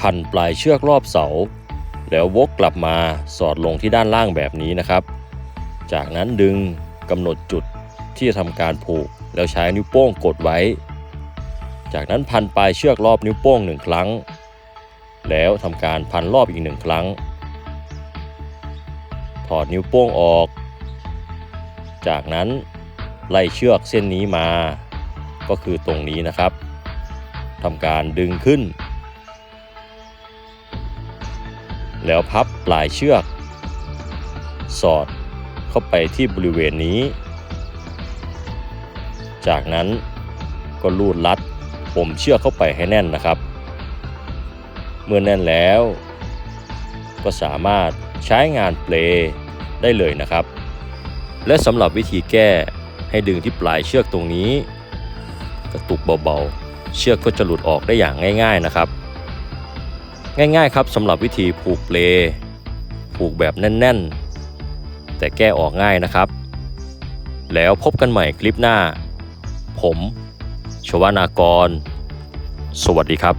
พันปลายเชือกรอบเสา แล้ววกกลับมาสอดลงที่ด้านล่างแบบนี้นะครับ จากนั้นดึงกำหนดจุดที่จะทำการผูก แล้วใช้นิ้วโป้งกดไว้ จากนั้นพันปลายเชือกรอบนิ้วโป้งหนึ่งครั้ง แล้วทำการพันรอบอีกหนึ่งครั้ง ถอดนิ้วโป้งออก จากนั้นไล่เชือกเส้นนี้มา ก็คือตรงนี้นะครับทำการดึงขึ้น แล้วพับปลายเชือก สอดเข้าไปที่บริเวณนี้ จากนั้นก็ลูดลัดปมเชือกเข้าไปให้แน่นนะครับ เมื่อแน่นแล้ว ก็สามารถใช้งานเปลได้เลยนะครับ และสำหรับวิธีแก้ให้ดึงที่ปลายเชือกตรงนี้ กระตุกเบาๆ เชือกก็จะหลุดออกได้อย่างง่าย ๆนะครับ ง่ายๆครับสำหรับวิธีผูกเปลผูกแบบแน่นๆ แต่แก้ออกง่ายนะครับ แล้วพบกันใหม่คลิปหน้า ผม ชวนากร สวัสดีครับ